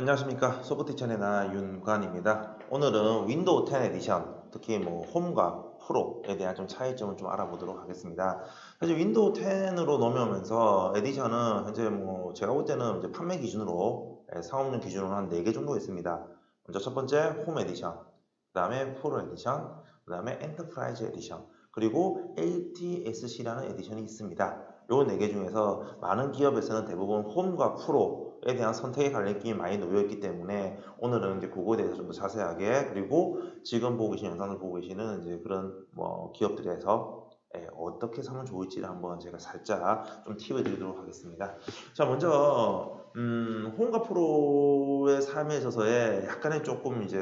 안녕하십니까 소프트티천의 나 윤관입니다. 오늘은 윈도우 10 에디션 특히 뭐 홈과 프로에 대한 좀 차이점을 좀 알아보도록 하겠습니다. 사실 윈도우 10으로 넘어오면서 에디션은 현재 뭐 제가 볼 때는 이제 판매 기준으로 예, 상업용 기준으로 한 4개 정도 있습니다. 먼저 첫 번째 홈 에디션, 그 다음에 프로 에디션, 그 다음에 엔터프라이즈 에디션, 그리고 ATSC라는 에디션이 있습니다. 요네개 중에서 많은 기업에서는 대부분 홈과 프로 에 대한 선택의 갈림길이 많이 놓여 있기 때문에 오늘은 이제 그거에 대해서 좀 더 자세하게 그리고 지금 보고 계신 영상을 보고 계시는 이제 그런 뭐 기업들에서 예, 어떻게 사면 좋을지를 한번 제가 살짝 좀 팁을 드리도록 하겠습니다. 자 먼저 음, 홈과 프로의 삶에 있어서의 약간의 조금 이제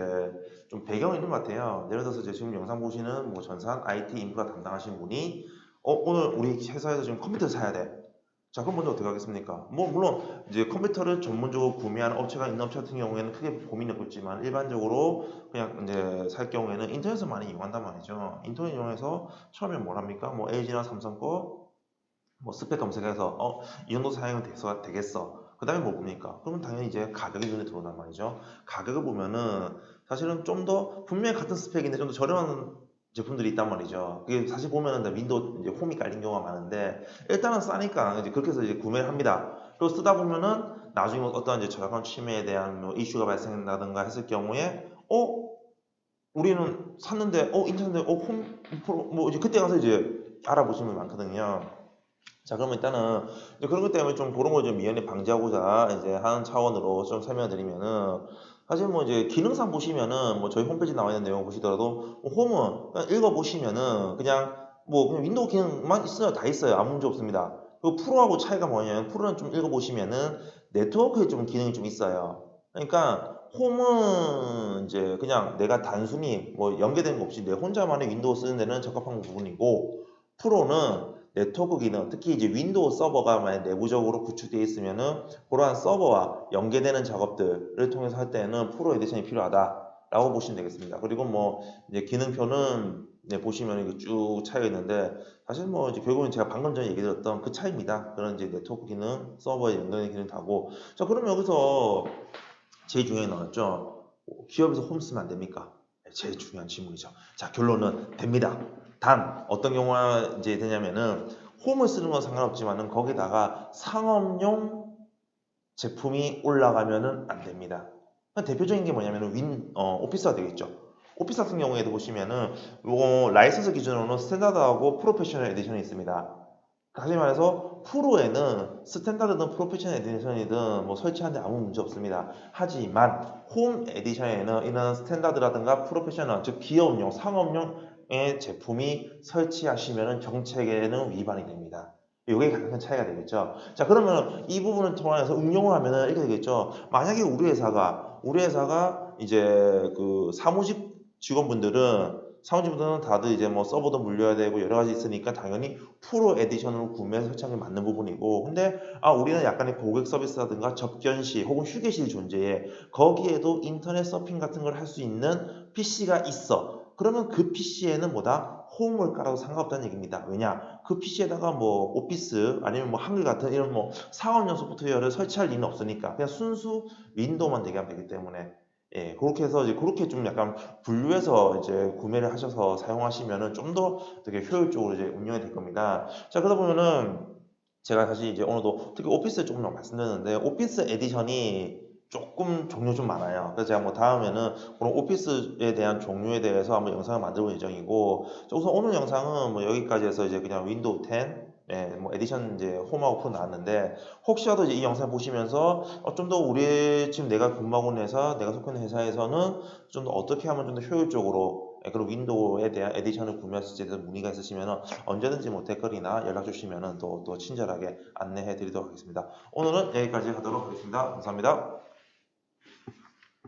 좀 배경이 있는 것 같아요. 예를 들어서 이제 지금 영상 보시는 뭐 전산 IT 인프라 담당하신 분이 어, 오늘 우리 회사에서 지금 컴퓨터 사야 돼. 자, 그럼 먼저 어떻게 하겠습니까? 뭐, 물론, 이제 컴퓨터를 전문적으로 구매하는 업체가 있는 업체 같은 경우에는 크게 고민이 없겠지만, 일반적으로 그냥 이제 살 경우에는 인터넷을 많이 이용한단 말이죠. 인터넷 이용해서 처음에 뭘 합니까? 뭐, LG나 삼성 거, 뭐, 스펙 검색해서, 어, 이 정도 사용이 돼서 되겠어. 그 다음에 뭐 봅니까? 그러면 당연히 이제 가격이 눈에 들어온단 말이죠. 가격을 보면은 사실은 좀 더, 분명히 같은 스펙인데 좀 더 저렴한 제품들이 있단 말이죠. 그게 사실 보면은 윈도우 이제 홈이 깔린 경우가 많은데 일단은 싸니까 이제 그렇게 해서 이제 구매를 합니다. 그리고 쓰다 보면은 나중에 뭐 어떤 이제 저작권 침해에 대한 뭐 이슈가 발생한다든가 했을 경우에 어 우리는 샀는데 어 인터넷 어홈 뭐 이제 그때 가서 이제 알아보시는 분이 많거든요. 자 그러면 일단은 그런 것 때문에 좀 그런 걸 좀 미연에 방지하고자 이제 하는 차원으로 좀 설명드리면은 사실 뭐 이제 기능상 보시면은 뭐 저희 홈페이지 나와 있는 내용 보시더라도 뭐 홈은 그냥 읽어 보시면은 그냥 뭐 그냥 윈도우 기능만 있어요 다 있어요 아무 문제 없습니다. 그 프로하고 차이가 뭐냐면 프로는 좀 읽어 보시면은 네트워크에 좀 기능이 좀 있어요. 그러니까 홈은 이제 그냥 내가 단순히 뭐 연계된 거 없이 내 혼자만의 윈도우 쓰는 데는 적합한 부분이고 프로는 네트워크 기능, 특히 이제 윈도우 서버가 만약 내부적으로 구축되어 있으면은 그러한 서버와 연계되는 작업들을 통해서 할 때는 프로 에디션이 필요하다라고 보시면 되겠습니다. 그리고 뭐 이제 기능표는 네, 보시면 이게 쭉 차이가 있는데 사실 뭐 이제 결국은 제가 방금 전에 얘기 드렸던 그 차이입니다. 그런 이제 네트워크 기능, 서버에 연결된 기능 다고. 자, 그러면 여기서 제일 중요한 게 나왔죠. 기업에서 홈 쓰면 안 됩니까? 네, 제일 중요한 질문이죠. 자, 결론은 됩니다. 단 어떤 경우가 이제 되냐면은 홈을 쓰는 건 상관없지만은 거기다가 상업용 제품이 올라가면은 안 됩니다. 대표적인 게 뭐냐면은 윈 어, 오피스가 되겠죠. 오피스 같은 경우에도 보시면은 요 라이선스 기준으로는 스탠다드하고 프로페셔널 에디션이 있습니다. 다시 말해서 프로에는 스탠다드든 프로페셔널 에디션이든 뭐 설치하는데 아무 문제 없습니다. 하지만 홈 에디션에는 이런 스탠다드라든가 프로페셔널 즉 기업용, 상업용 의 제품이 설치하시면 정책에는 위반이 됩니다. 이게 가장 큰 차이가 되겠죠. 자, 그러면 이 부분을 통해서 응용을 하면은 이렇게 되겠죠. 만약에 우리 회사가, 우리 회사가 이제 그 사무직 직원분들은 사무직분들은 다들 이제 뭐 서버도 물려야 되고 여러 가지 있으니까 당연히 프로 에디션으로 구매해서 설치하는 게 맞는 부분이고 근데 아 우리는 약간의 고객 서비스라든가 접견시 혹은 휴게실 존재에 거기에도 인터넷 서핑 같은 걸 할 수 있는 PC가 있어 그러면 그 PC에는 뭐다? 홈을 깔아도 상관없다는 얘기입니다. 왜냐? 그 PC에다가 뭐 오피스 아니면 뭐 한글 같은 이런 뭐 상업용 소프트웨어를 설치할 리는 없으니까 그냥 순수 윈도우만 대기하면 되기 때문에 예, 그렇게 해서 이제 그렇게 좀 약간 분류해서 이제 구매를 하셔서 사용하시면은 좀 더 되게 효율적으로 이제 운영이 될 겁니다. 자, 그러다 보면은 제가 사실 이제 오늘도 특히 오피스 조금 더 말씀드렸는데 오피스 에디션이 조금 종류 좀 많아요. 그래서 제가 뭐 다음에는 그런 오피스에 대한 종류에 대해서 한번 영상을 만들어 볼 예정이고, 우선 오늘 영상은 뭐 여기까지 해서 이제 그냥 윈도우 10, 예, 뭐 에디션 이제 프로 나왔는데, 혹시라도 이제 이 영상 보시면서 어, 좀 더 우리 지금 내가 근무하고 있는 회사, 내가 속해 있는 회사에서는 좀 더 어떻게 하면 좀 더 효율적으로 예, 그리고 윈도우에 대한 에디션을 구매하실지에 대해서 문의가 있으시면 언제든지 뭐 댓글이나 연락 주시면 또, 또 친절하게 안내해 드리도록 하겠습니다. 오늘은 여기까지 하도록 하겠습니다. 감사합니다.